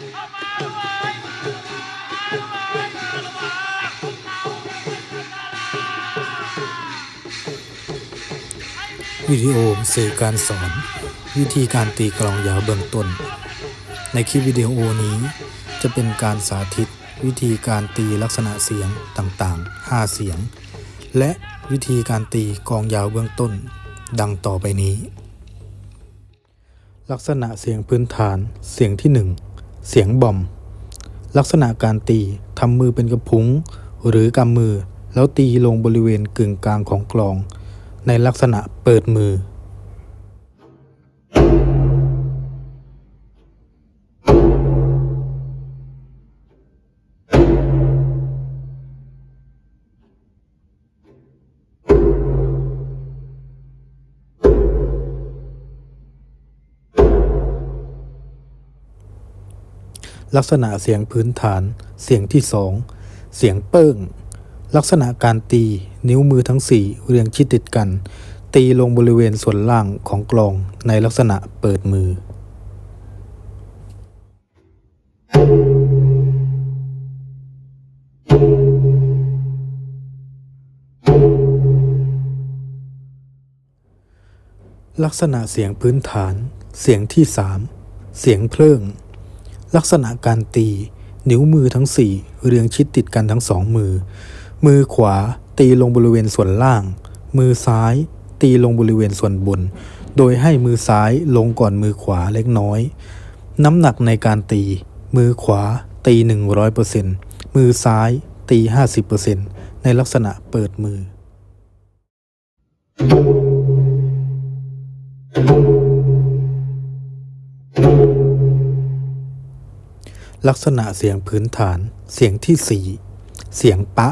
วิดีโอสื่อการสอน วิธีการตีกลองยาวเบื้องต้น ในคลิปวิดีโอนี้จะเป็นการสาธิต วิธีการตีลักษณะเสียงต่างๆ 5 เสียง และวิธีการตีกลองยาวเบื้องต้น ดังต่อไปนี้ ลักษณะเสียงพื้นฐานเสียงที่ 1 เสียงบอม ลักษณะการตีทำมือเป็นกระพุ้ง หรือกำมือ แล้วตีลงบริเวณกึ่งกลางของกลอง ในลักษณะเปิดมือ ลักษณะเสียงพื้นฐาน เสียงที่สองเสียงเปิ้ง ลักษณะการตี นิ้วมือทั้งสี่เรียงชิดติดกัน ตีลงบริเวณส่วนล่างของกลองในลักษณะเปิดมือ ลักษณะเสียงพื้นฐาน เสียงที่สามเสียงเพลิง ลักษณะการตี นิ้วมือทั้งสี่เรียงชิดติดกันทั้งสองมือ มือขวาตีลงบริเวณส่วนล่าง มือซ้าย ตีลงบริเวณส่วนบน โดยให้มือซ้ายลงก่อนมือขวาเล็กน้อย น้ำหนักในการตี มือขวาตี 100%มือซ้ายตี 50%ในลักษณะเปิดมือ ลักษณะเสียงพื้นฐาน เสียงที่สี่เสียงปะ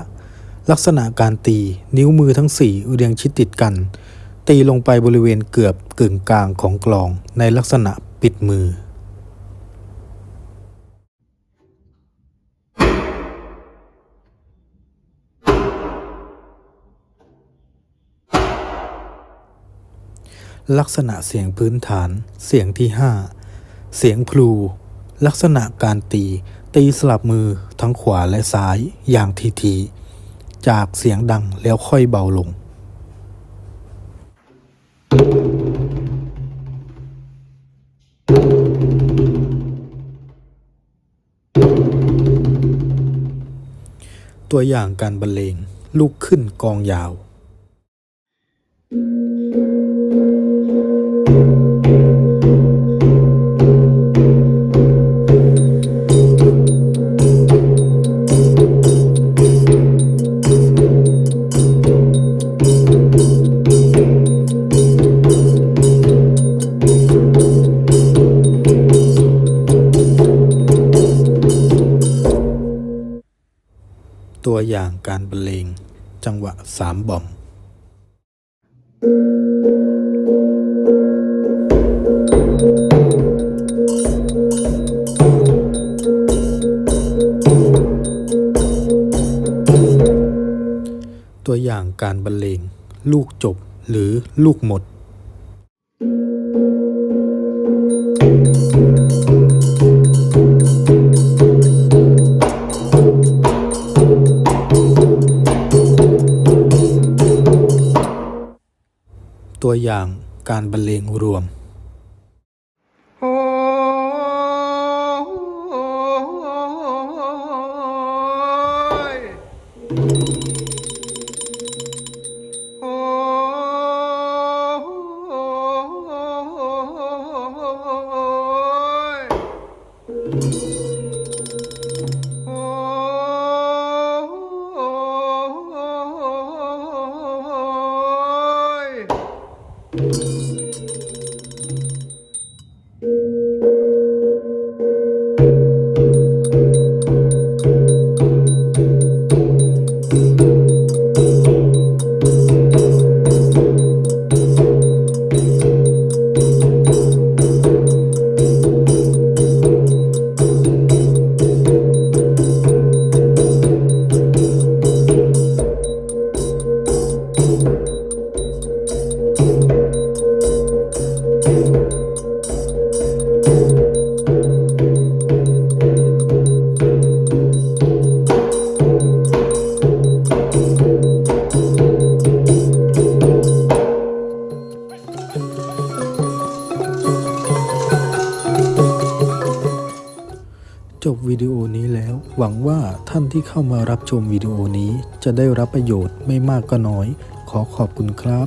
ลักษณะการตี นิ้วมือทั้งสี่เรียงชิดติดกัน ตีลงไปบริเวณเกือบกึ่งกลางของกลองในลักษณะปิดมือ ลักษณะเสียงพื้นฐาน เสียงที่ห้าเสียงพลู ลักษณะการตี ตีสลับมือทั้งขวาและซ้ายอย่างทีที จากเสียงดังแล้วค่อยเบาลง ตัวอย่างการบรรเลง ลูกขึ้นกองยาว ตัวอย่างการบรรเลง จังหวะสามบอม ตัวอย่างการบรรเลง ลูกจบหรือลูกหมด ตัวอย่างการบรรเลงรวม วิดีโอนี้แล้ว หวังว่าท่านที่เข้ามารับชมวิดีโอนี้จะได้รับประโยชน์ไม่มากก็น้อย ขอขอบคุณครับ